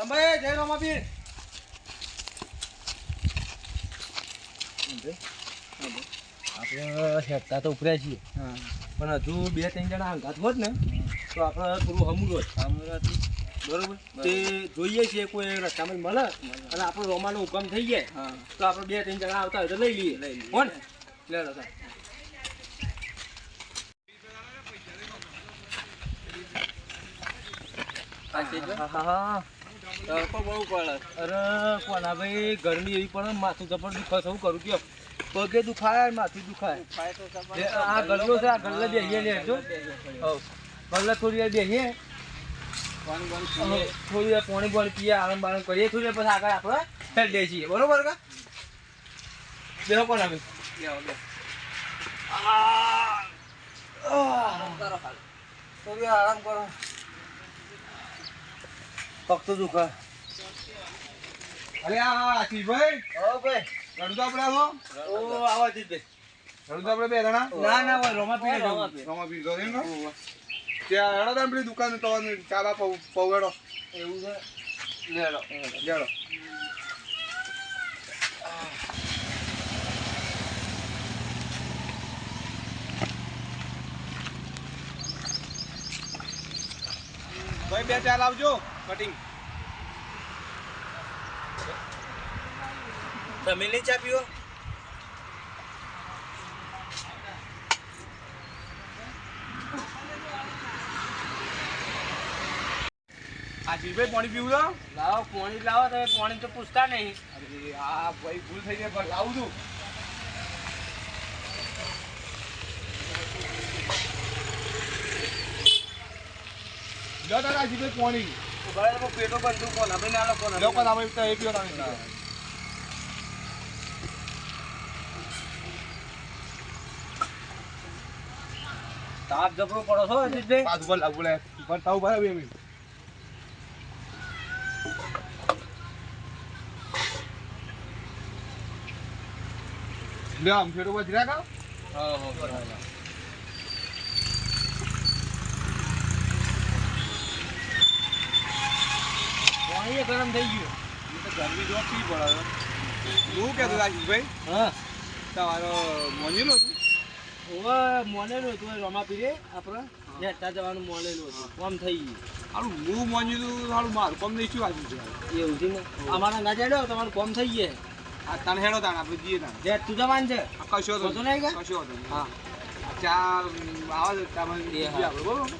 રમાય જય રમાબીર. આપણે હેઠતા તો ઉપર્યા છીએ. પણ હજુ બે ત્રણ જણા અંગાત હોત ને તો આપણે થોડું હમું હોત. બરોબર? તે જોઈએ છીએ કોઈ રસ્તામાં મળે. અને આપણો રોમાનો હુકમ થઈ જાય તો આપણે બે ત્રણ જણા આવતા હોય તો લઈ લઈએ. કોણ લે લો તાર. હા, હા, હા. તડકો બહુ પડે અરે કોના ભાઈ ગરમી એવી પડે માથું જબર દુખાય શું કરું કયો પગે દુખાય ને માથું દુખાય. આ ગલ્લો છે આ ગલ્લે બેહીએ લે જો. ગલ્લે થોડી વાર બેહીએ. થોડી વાર પાણી પાણી પીએ આરામ બારામ કરીએ થોડી વાર પછી આગળ આપણે હેડ દે છીએ બરોબર કા? બેહો કોણ આવે થોડી વાર આરામ કરો. પગ તો દુખા અરે આ આશીષભાઈ હો ભાઈ. રડું તો આપણે આવો. ઓ આવા જીતે રડું તો આપણે બે જણા. ના ના ભાઈ રોમા પીને રોમા પી તો એમ ત્યાં હેડો તમે પેલી દુકાન તો ચા બા પૌ એવું છે? લેડો. લેડો. ભાઈ બે ચાર લાવજો કટિંગ. તમે નહીં ચા પીવો આશીષભાઈ પાણી પીવું તો લાવો પાણી લાવો તમે પાણી તો પૂછતા નહીં. અરે આ ભાઈ ભૂલ થઈ ગઈ પણ લાવું છું. દાદા આશીષભાઈ પાણી. પેટો બંધુ કોણ? આપણે ના લોકો લો પણ તો એ પીવો તમે તાપ જબરો પડો છો અજીતભાઈ? પાછું બોલ બોલે પણ તાવ ભરાવી લે આમ ફેરો વજરા કા હા હા એ ગરમ થઈ ગયું. ગરમી જો પી પડે હું કહેતો આશીષભાઈ હા. તમારો મોનીલો હતું હવે મોનેલું હતું રમા પીરે આપણે. નેતા જવાનું મોનેલું હતું કોમ થઈ ગયું. સારું હું મોન્યું હતું સારું મારું કોમ નહીં શું આશીષભાઈ એવું છે ને? અમારા ના જાડ્યો તમારું કોમ થઈ ગયે. આ તને હેડો તાણ આપણે જઈએ તાણ. જે તું જવાન છે. કશો હતો નહીં? કશો હતો હા. ચા આવે છે તમે. આપણે બરોબર?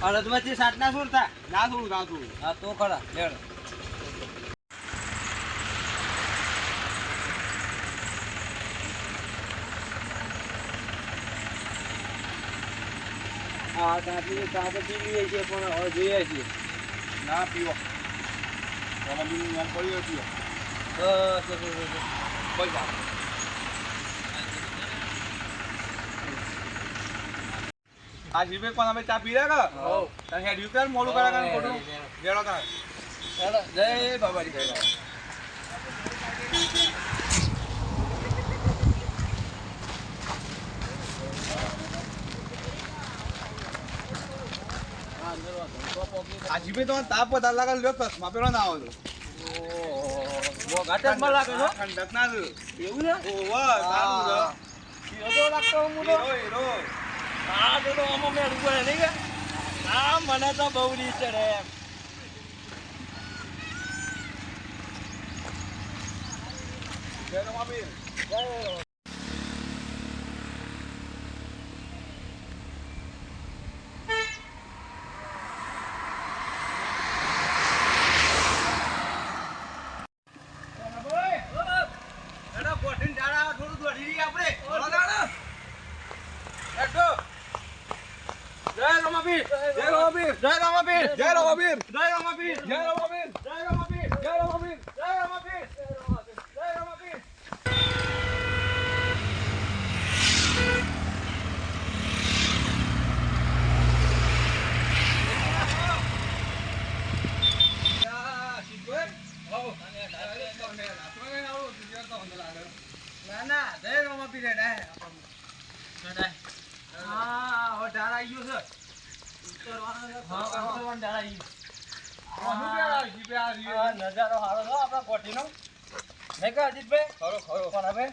અડધમાંથી સાત ના સુરતા ના થોડું ના થોડું હા તો ખરા. લેડ હા કાપી કાપી પી લઈએ છીએ પણ હવે જોઈએ છીએ. ના પીવો તમે બી નામ પડ્યો પીવો બસ બસ, બસ, બસ. કોઈ વાત આ જીવે કોણ? અમે ચા પી રહ્યા કે. તને હેડ્યું કર મોડું કર્યા કરે ખોટું? તાણ ચાલો જય બાબાજી જય બાબા. આ જીવે તો તાપ વધારે લાગે લ્યો ચશ્મા પેલો ના આવે તો. ઘાટમાં લાગે છો ઠંડક ના એવું છે ઓવા સારું છે હીરો લાગતો હું તો હીરો હીરો. આ તો આમાં મેં રૂપિયા નહીં કે આ મને તો બહુ રીત ચડે એમ. જય રમાબીર જય રમાપીર જય રમાપીર જય રમાપીર જય રમાબીર જય રમાપીર જય રમાબીર જય રમાપીર જય રમાબીર જય રમાપીર જય રમાપીર ના ના જય રમાપીર હેડા હા હવે ઢાળ આવી ગયો છે ઉતરવાનો છે. હા ઉતરવાનો ઢાળ આવી ગયો કોનું કહેવાય આજીભે આ રીએ? આ નજારો સારો છે આપણા કોઠીનો નહીં કે અજીતભાઈ ખરો, ખરો. કોનાભાઈ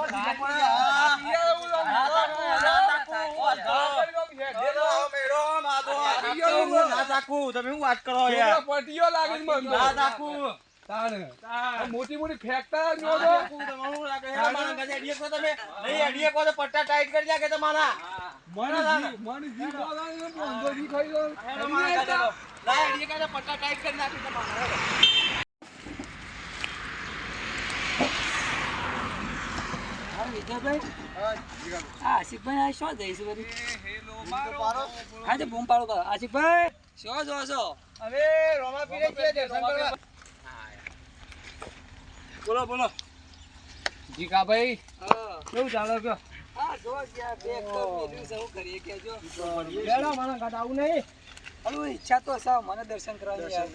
હેડો મોટી ઘરે હેડો. ના અડીએ કો તો પટ્ટા ટાઈટ કરી નાખે તમારા હેડો. આશિકભાઈ આ શું જઈશું બધું. આશિકભાઈ શું જો છો હવે રોમા પીરે બોલો બોલો જીકાભાઈ કેવું ચાલે કયો હા જો ગયા બેગ તો છે હું કરીએ કેજો બેડો મને કાંઈ આવું નહીં અલું ઈચ્છા તો છે મને દર્શન કરવાની યાર.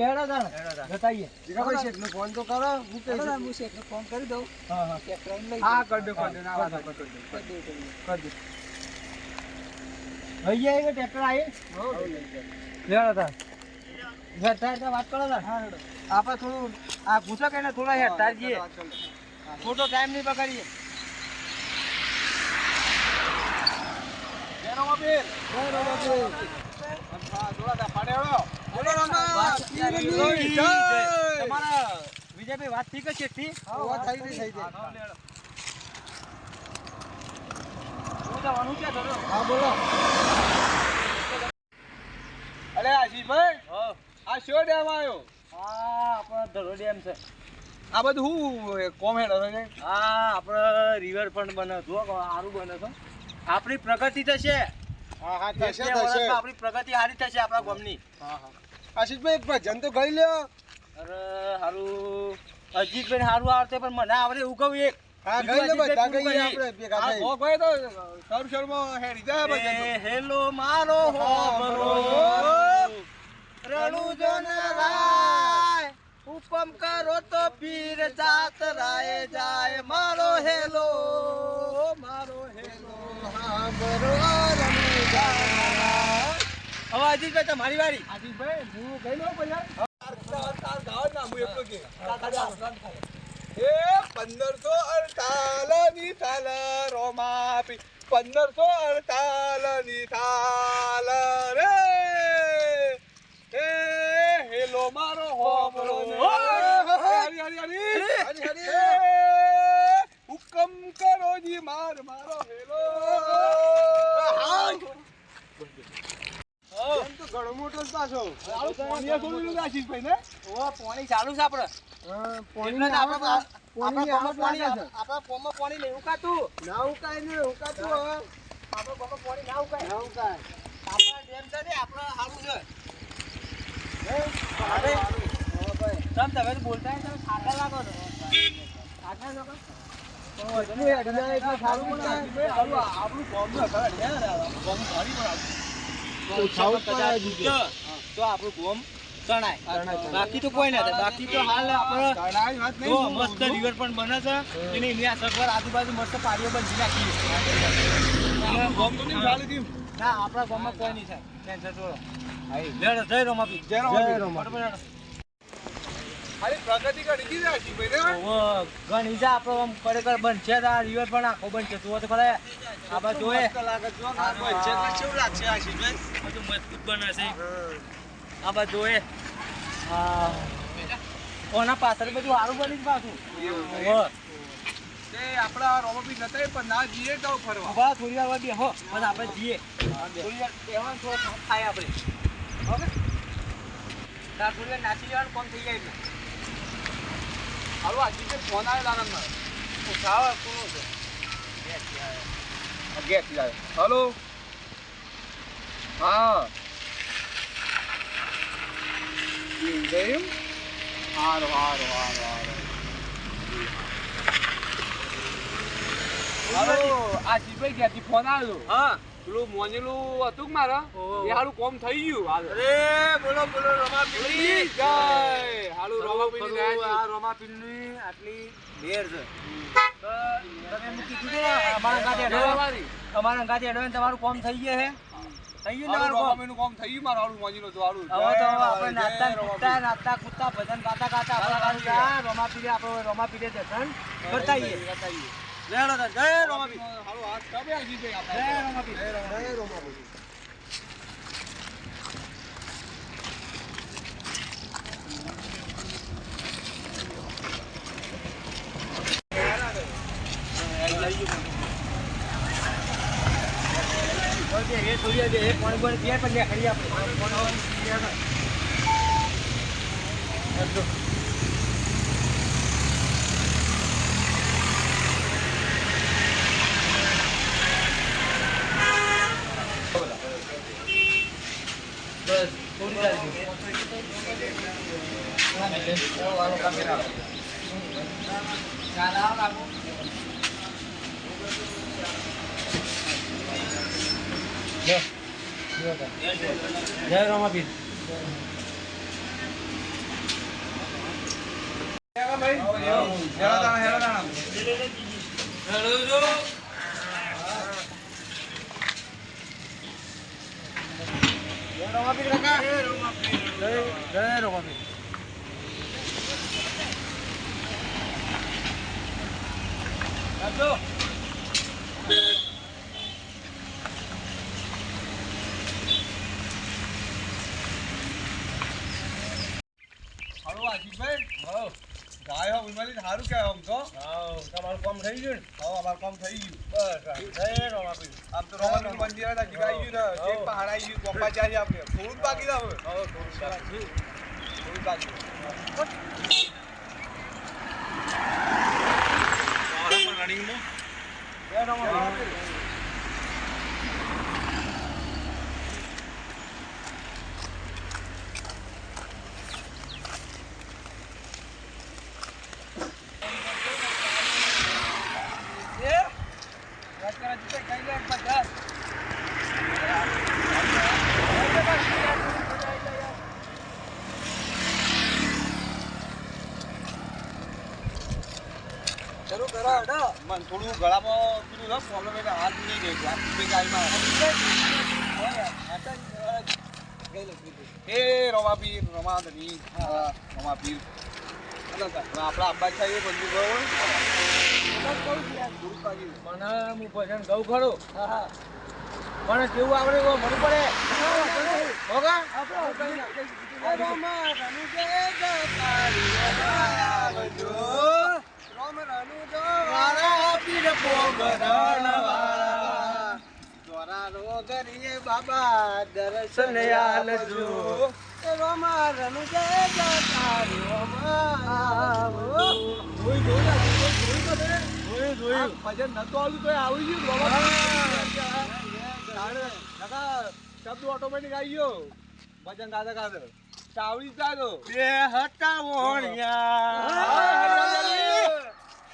લેડો તાણ જતાઈએ જીગાભાઈ શેઠનો ફોન તો કરો હું ચાલો ને, હું શેઠને ફોન કરી દઉં. હા હા. ચેક કરીને લઈ હા જાઉં. દો કરી દો ના વાત કરી દો કરી દઉં, કરી દો. ભાઈ આવી ગયો ટ્રેક્ટર આવી લેડો તાણ. હેઠતા હેઠતા વાત કરો તાણ. આપણે થોડું આ પૂછો કે થોડા હેઠતા જઈએ. ખોટો ટાઈમ નહીં બગાડીએ જય રોમાપીર. હા, જોડા પાડે હેડો. બોલો રામા. વાત જય. તમારા વિજયભાઈ વાત થઈ કે શેઠથી વાત થઈ ગઈ, થઈ ગઈ. શું જવાનું ક્યાં થયો હા બોલો. અરે આશીષભાઈ હા. આ શો ડેમ આવ્યો? હા આપણો ધરો ડેમ છે. આ બધું શું કોમ હેડો છે હા આપણે રિવરફ્રન્ટ બને જુઓ કે સારું બને છે આપણી પ્રગતિ થશે. હા હા આપણી પ્રગતિ સારી થશે આપણા ગામની. આશીષભાઈ એક ભજન તો ગઈ લ્યો. અરે હારું. અજીતભાઈ હારું આવડે પણ મને આવડે એવું કહું એક. હા ગઈ લે બધા ગઈ આપણે ભેગા થઈ આ ભાઈ તો સર શર્મા હેડી જાય ભજન હેલો મારો હોબરો રણુ જન રાય હુકમ કરો તો પીર જાત રાય જાય. મારો હેલો મારો હેલો. હવે અજીતભાઈ તમારી વારી. આશીષભાઈ હું ગઈ લો પહેલા તાર તાર ગાવ ના હું એટલો કે. એ પંદરસો અડતાલની થાલ રોમાપી. પંદરસો અડતાલની થાલ રે. એ હેલો મારો હોબળો હરી હરી હરી હરી હરી હુકમ કરો જી માર મારો હેલો એમ તો ઘણો મોટો જ પાછો પાણી ને? ઓ પાણી ચાલુ છે આપણે. આપણે આપણા પાણી આપણા પાણી નહીં ઉકાતું. ના ઉકાય ને ઉકાતું આપણા પાણી ના ઉકાય. ના ઉકાય. આપણા ડેમ છે ને આપણે સારું છે. અરે. તમ તમે બોલતા તમે ખાતા લાગો છો. લાગો હેડના એટલે સારું પણ આપણું તો આપણું ગોમ તણાય. બાકી તો કોઈ નથી બાકી તો હાલ આપણે મસ્ત રિવર પણ બને છે. એની એની આ સગવડ આજુબાજુ મસ્ત પાડીઓ બંધી નાખી. તો. ના આપણા ગામમાં કોઈ નહીં થાય. ટેન્શન છોડો જય રોમાપી. રોમાપી. પ્રગતિ કરી ઘણી જા આપણો આમ ખરેખર બનશે તો આ રિવર પણ આખો બનશે. જુઓ તો ખરા આ બાજુ જોએ લાગે છે, જો આ બનશે. તો કેવું લાગશે આશીષભાઈ? મજબૂત બને છે. આ બધું એ. હા. ઓના પાછળ બધું સારું બની જ પાછું. તે આપણા રોમાપી નતાય પણ ના જઈએ તો ફરવા. ઊભા થોડી વાર હ. પણ આપણે જઈએ થોડી વાર બેહવાનું થોડો થાય આપણે. તાર થોડી વાર નાસી લેવાનું કોણ થઈ જાય એટલે. હાલો આજે ફોન આવેલા આનંદમાં ઉઠાવો કોણ છે? ગેસ જાય હાલો? હા. ગયું હારો હારો હારો હારો હાલો આ જીભાઈ ક્યાંથી ફોન આવ્યો હા પેલું મોજેલું હતું કે મારા. એ હારું કોમ થઈ ગયું હાલ અરે બોલો બોલો રમા પીલી જય હાલું રોમાપીની આ દયા રમા પીલી આટલી ઢેર છે તમે એમ કીધું છે અમારા છે અમારા હેડો તમારું કોમ થઈ ગયા હે થઈ ગયું ને તમારું કામ. થઈ ગયું મારું મોજીનું હવે તો આપણે. કૂદતા કૂદતા ભજન ગાતા ગાતા આપણે રોમા આપણે રોમા દર્શન કરતા જય રોમા જય રોમા હાથ જય રોમા જય થોડી દે એ પાણી પાણી પીએ પણ લે ખરી આપણે પાણી પાણી પીએ તો. બધું. બસ થોડી ચાલશે જય રમાપીર હેલો દાણા, હેલો દાણા. જય રમાપીર કાકા જય જય રમાપીર આપજો હારું આ જીભાઈ. હાઉ ગાય હો, વિમલી, હારું કહેવાય આમ તો. હાઉ તમારું કામ થઈ ગયું ને હવે અમારું કામ થઈ ગયું. બસ જય રમાપીર આમ તો રોમાપીરનું મંદિર હતા, જીભાઈ ગયું ને. પહાડ ગયું, ગોપા ચાલી આપણે. થોડું બાકી હવે. થોડું બાકી. જય રમાપીર શરૂ કરો હેડો મને થોડું ગળામાં પેલું problem એટલે હાથ નહીં. આ જીભાઈ ગાયમાં. એ રોમાપીર, રોમાધની. હા, રોમાપીર. આપણા આબ્બા છે એ બંધુ ગયો. મને હું ભજન ગઉ ખરું મને જેવું આવડે એવું ભણવું પડે હોગા મારા પીર પોગરણવાળા. દ્વારા રોગરીએ બાબા દર્શન આલજો. રોમા રનુ જય જતારી આ ભજન નતું આવડતું તોય આવી ગયું કાકા, શબ્દ ઓટોમેટિક આવી ગયો. ભજન દાદા ગાતા ચાવડી જાગો બે વોણિયા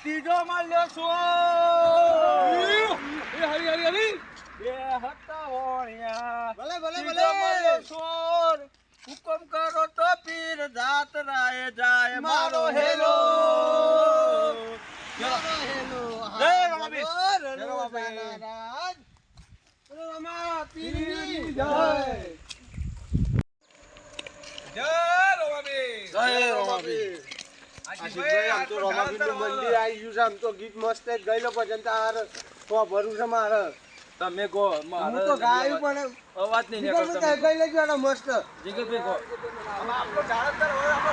ત્રીજો માલ્યો છો. એ હરી હરી હરી. બે હતા વોણિયા. ભલે ભલે ભલે. માલ્યો સોર હુકમ કરો તો પીર જાત રાય જાય. મારો હેલો. જય રમાપીર. જય રમાપીર. રમા પીરની જય જય રોમાપીર જય આમ તો છે મંદિર તમે હું તો ગાયું પણ અવાજ નહીં બીજા નીકળતો બધા ગઈ લેજો એનો મસ્ત. જીગરભાઈ કહો. આપણો જાણતર હોય આપણો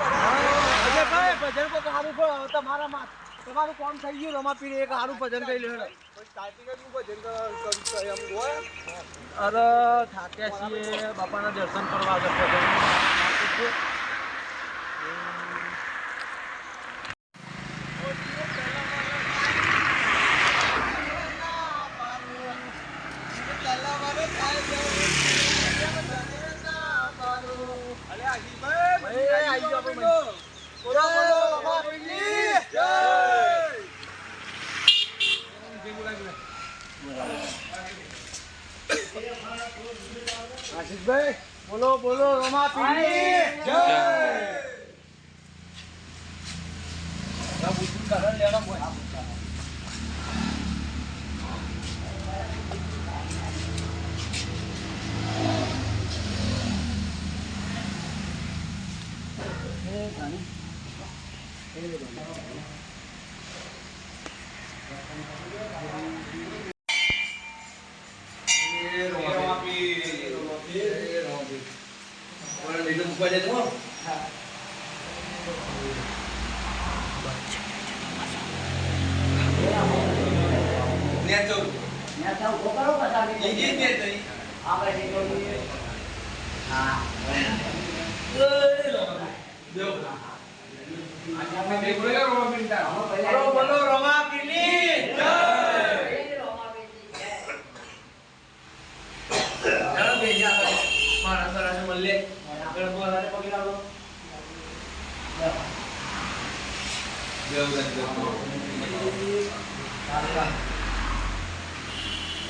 અજયભાઈ ભજન કો સારું કહો તમારા માં તમારું કામ થઈ ગયું રમાપીર એક સારું ભજન કરી લેવું ભજન અરે થાક્યા છીએ બાપાના દર્શન કરવા જતો હતો. અલે આશીષભાઈ એ, આઈ ગયો આપણે બોલો બોલો રમાપીરની જય આશીષભાઈ બોલો બોલો રમાપીરની જય. quay lên đúng không? À. Nè chung Nè chung, có lúc mà sao đi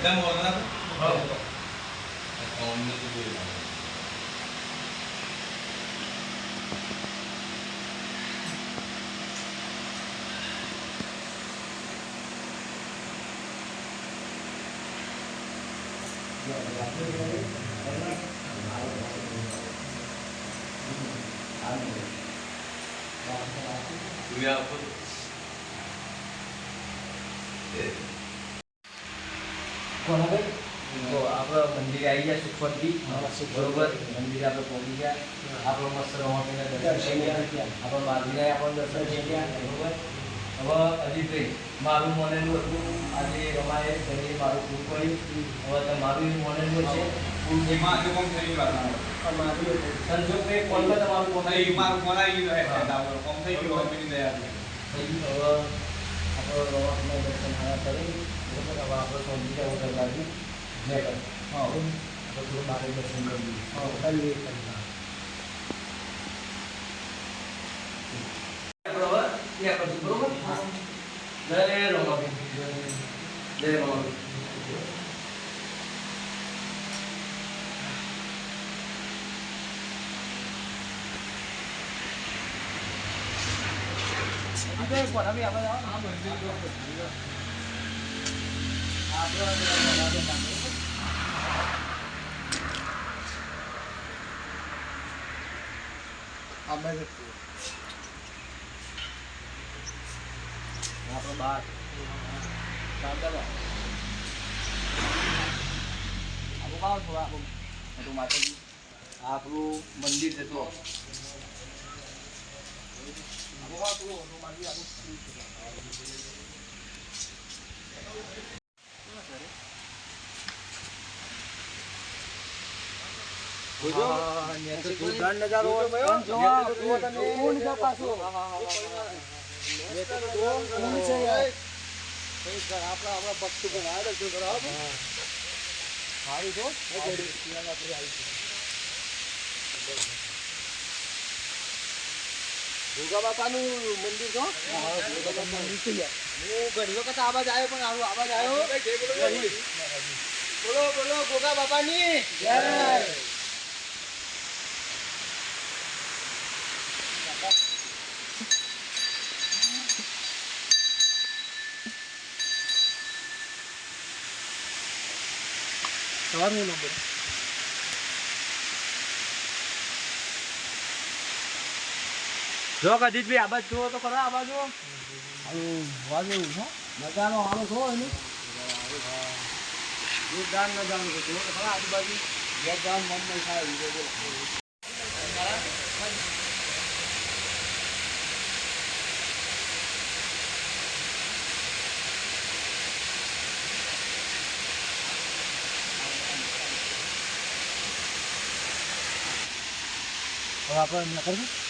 Kita mau warna apa? Mau. Kalau menurut gue. Dua apa? હવે? તો આપણે મંદિરે આવી ગયા સુખવંતી. બરોબર મંદિરે આપણે પહોંચી ગયા. આપણો મસ્ત રમાપીના દર્શન થઈ ગયા. આપણે બાજુના આપણને દર્શન થઈ ગયા. બરોબર. હવે અજીતભાઈ મારું મોનેલું હતું. આજે રમાએ ઘરે મારું ફૂલ પડ્યું. હવે તમારું મોનેલું છે. એમાં જો કોમ થઈ ગયું સંજોગભાઈ કોલમાં તમારું થઈ મારું મોનાઈ ગયો. કોમ થઈ ગયું. હવે આપણો રમાપીના દર્શન સારા કરી બરોબર હવે આપણે સમજી ગયા હોટલ બાજુ મેં કરી હા આપણે થોડું મારે દર્શન કરી હા ખાલી એક કરી બરોબર ત્યાં પછી બરોબર જય રમાપી જય રમાપી આપણો બાર આપણું કામ થોડા આપણું મોટું માતાજી આ આપણું આપણા આપણા ભક્તો પણ આવ્યા છે બરાબર. સારું? દુર્ગા બાપાનું મંદિર છો? હું ઘણી વખત આવાજ આવ્યો, પણ આવું આવાજ આવ્યો બોલો બોલો ગોગા બાપાની જય. સવારનો નંબર. જો કદીશભાઈ આ બાજુ જુઓ તો ખરા આ બાજુ. જેવું છે મજાનો હારો છો એની. જોરદાર નજારો છે જુઓ તો ખરા આજુબાજુ. જગદાન મમ્મી થાય હવે આપણે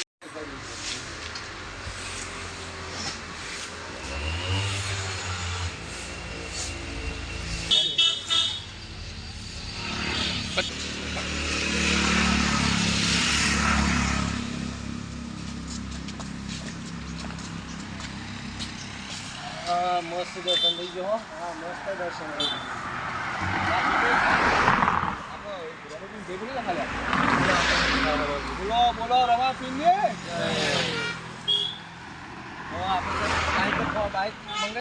મસ્ત દર્શન થઈ ગયો હો. મસ્ત દર્શન બોલો બોલો રવા સિંહ આપણે